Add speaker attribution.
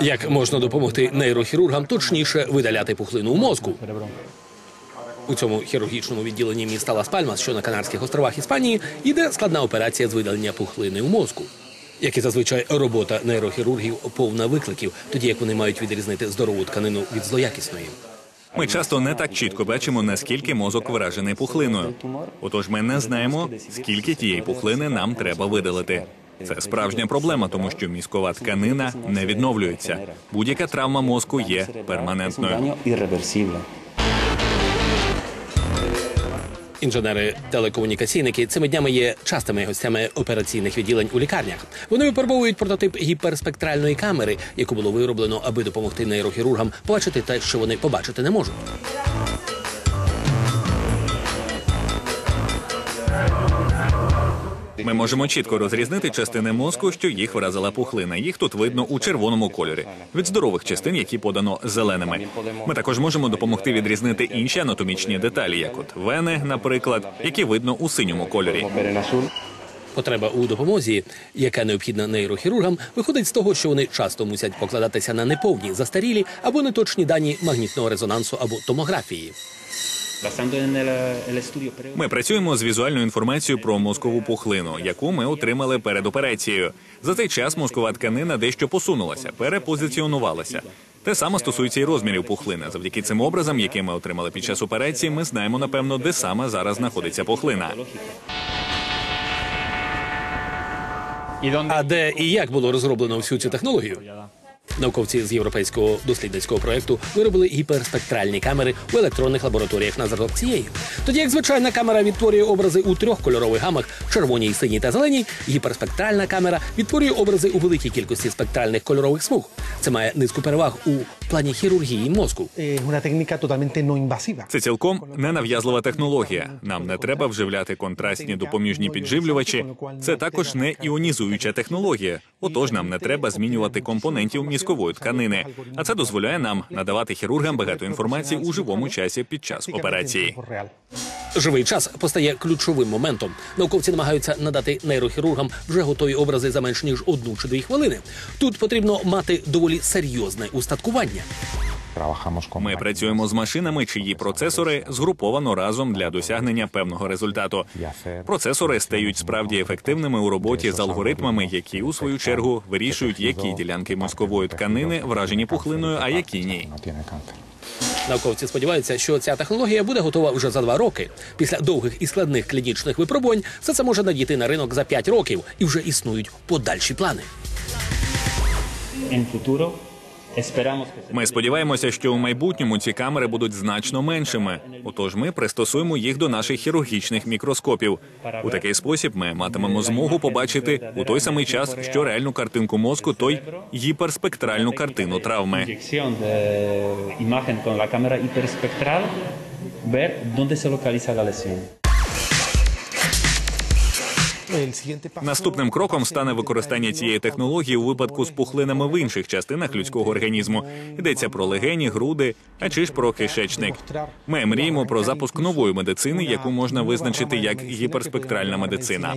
Speaker 1: Як можна допомогти нейрохірургам точніше видаляти пухлину у мозку? У цьому хірургічному відділенні міста Лас Пальмас, що на Канарських островах Іспанії, йде складна операція з видалення пухлини у мозку. Як і зазвичай робота нейрохірургів повна викликів, тоді як вони мають відрізнити здорову тканину від злоякісної.
Speaker 2: Ми часто не так чітко бачимо, наскільки мозок вражений пухлиною. Отож, ми не знаємо, скільки тієї пухлини нам треба видалити. Це справжня проблема, тому що мізкова тканина не відновлюється. Будь-яка травма мозку є перманентною.
Speaker 1: Інженери-телекомунікаційники цими днями є частими гостями операційних відділень у лікарнях. Вони випробовують прототип гіперспектральної камери, яку було вироблено, аби допомогти нейрохірургам побачити те, що вони побачити не можуть.
Speaker 2: Ми можемо чітко розрізнити частини мозку, що їх вразила пухлина. Їх тут видно у червоному кольорі від здорових частин, які подано зеленими. Ми також можемо допомогти відрізнити інші анатомічні деталі, як от вени, наприклад, які видно у синьому кольорі.
Speaker 1: Потреба у допомозі, яка необхідна нейрохірургам, виходить з того, що вони часто мусять покладатися на неповні, застарілі або неточні дані магнітного резонансу або томографії.
Speaker 2: Ми працюємо з візуальною інформацією про мозкову пухлину, яку ми отримали перед операцією. За цей час мозкова тканина дещо посунулася, перепозиціонувалася. Те саме стосується і розмірів пухлини. Завдяки цим образам, які ми отримали під час операції, ми знаємо напевно, де саме зараз знаходиться пухлина.
Speaker 1: А де і як було розроблено всю цю технологію? Науковці з європейського дослідницького проекту виробили гіперспектральні камери у електронних лабораторіях на зразок цієї. Тоді як звичайна камера відтворює образи у трьох кольорових гамах червоній, синій та зеленій, гіперспектральна камера відтворює образи у великій кількості спектральних кольорових смуг. Це має низку переваг у плані хірургії мозку.
Speaker 3: Totalmente.
Speaker 2: Це цілком ненав'язлива технологія. Нам не треба вживляти контрастні допоміжні підживлювачі. Це також не іонізуюча технологія. Отож, нам не треба змінювати компонентів мізкової тканини. А це дозволяє нам надавати хірургам багато інформації у живому часі під час операції.
Speaker 1: Живий час постає ключовим моментом. Науковці намагаються надати нейрохірургам вже готові образи за менш ніж одну чи дві хвилини. Тут потрібно мати доволі серйозне устаткування.
Speaker 2: Ми працюємо з машинами, чиї процесори згруповано разом для досягнення певного результату. Процесори стають справді ефективними у роботі з алгоритмами, які у свою чергу вирішують, які ділянки мозкової тканини вражені пухлиною, а які ні.
Speaker 1: Науковці сподіваються, що ця технологія буде готова вже за два роки. Після довгих і складних клінічних випробувань все це може надійти на ринок за п'ять років, і вже існують подальші плани.
Speaker 2: Ми сподіваємося, що у майбутньому ці камери будуть значно меншими. Отож, ми пристосуємо їх до наших хірургічних мікроскопів. У такий спосіб ми матимемо змогу побачити у той самий час, що реальну картинку мозку, той гіперспектральну картину травми.
Speaker 4: ver dónde se localiza la lesión.
Speaker 3: El
Speaker 2: Наступним кроком стане використання цієї технології у випадку з пухлинами в інших частинах людського організму. Йдеться про легені, груди, а чи ж про кишечник. Ми мріємо про запуск нової медицини, яку можна визначити як гіперспектральна медицина.